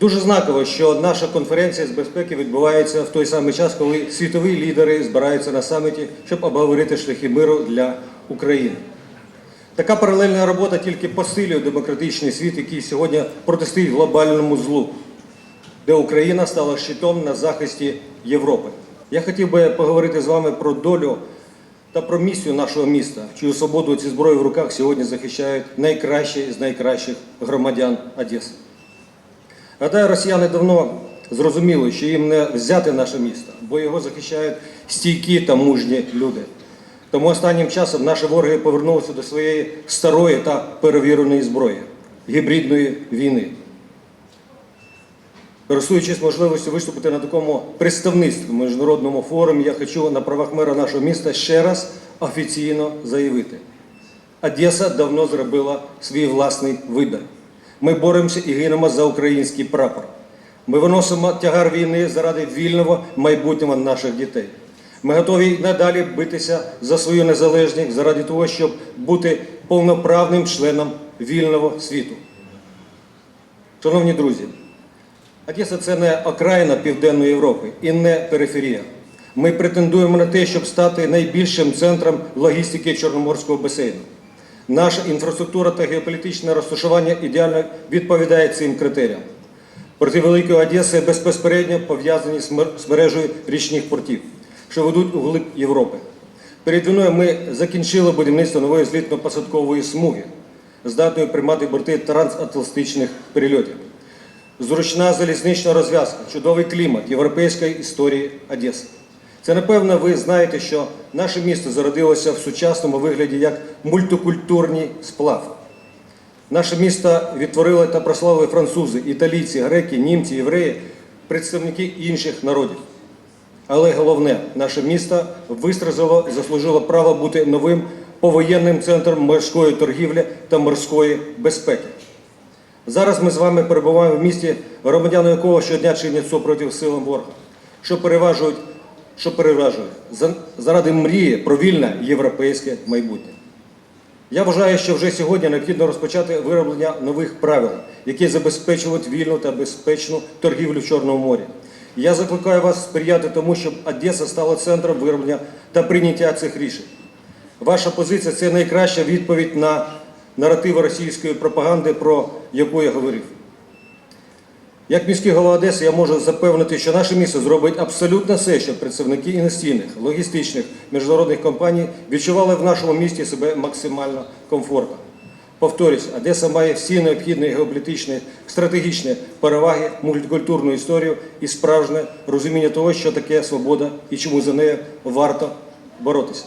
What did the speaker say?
Дуже знаково, що наша конференція з безпеки відбувається в той самий час, коли світові лідери збираються на саміті, щоб обговорити шляхи миру для України. Така паралельна робота тільки посилює демократичний світ, який сьогодні протистоїть глобальному злу, де Україна стала щитом на захисті Європи. Я хотів би поговорити з вами про долю та про місію нашого міста, чию свободу ці зброї в руках сьогодні захищають найкращі з найкращих громадян Одеси. Гадаю, росіяни давно зрозуміли, що їм не взяти наше місто, бо його захищають стійкі та мужні люди. Тому останнім часом наші вороги повернулися до своєї старої та перевіреної зброї гібридної війни. Користуючись можливістю виступити на такому представництві міжнародному форумі, я хочу на правах мера нашого міста ще раз офіційно заявити: Одеса давно зробила свій власний вибір. Ми боремося і гинемо за український прапор. Ми виносимо тягар війни заради вільного майбутнього наших дітей. Ми готові надалі битися за свою незалежність заради того, щоб бути повноправним членом вільного світу. Шановні друзі, Одеса це не окраїна Південної Європи і не периферія. Ми претендуємо на те, щоб стати найбільшим центром логістики Чорноморського басейну. Наша інфраструктура та геополітичне розташування ідеально відповідає цим критеріям. Порти Великої Одеси безпосередньо пов'язані з мережею річних портів, що ведуть у глиб Європи. Перед війною ми закінчили будівництво нової злітно-посадкової смуги, здатної приймати борти трансатлантичних перельотів. Зручна залізнична розв'язка, чудовий клімат європейської історії Одеси. Це напевно ви знаєте, що наше місто зародилося в сучасному вигляді як мультикультурний сплав. Наше місто відтворили та прославили французи, італійці, греки, німці, євреї, представники інших народів. Але головне, наше місто вистразило заслужило право бути новим повоєнним центром морської торгівлі та морської безпеки. Зараз ми з вами перебуваємо в місті, громадяни якого щодня чинять супротив силам ворога, що переважують, що переважують за- заради мрії про вільне європейське майбутнє. Я вважаю, що вже сьогодні необхідно розпочати вироблення нових правил, які забезпечують вільну та безпечну торгівлю в Чорному морі. Я закликаю вас сприяти тому, щоб Одеса стала центром вироблення та прийняття цих рішень. Ваша позиція це найкраща відповідь на наративи російської пропаганди, про яку я говорив. Як міський голова Одеси я можу запевнити, що наше місто зробить абсолютно все, щоб представники інвестиційних, логістичних, міжнародних компаній відчували в нашому місті себе максимально комфортно. Повторюсь, Одеса має всі необхідні геополітичні, стратегічні переваги, мультикультурну історію і справжнє розуміння того, що таке свобода і чому за нею варто боротися.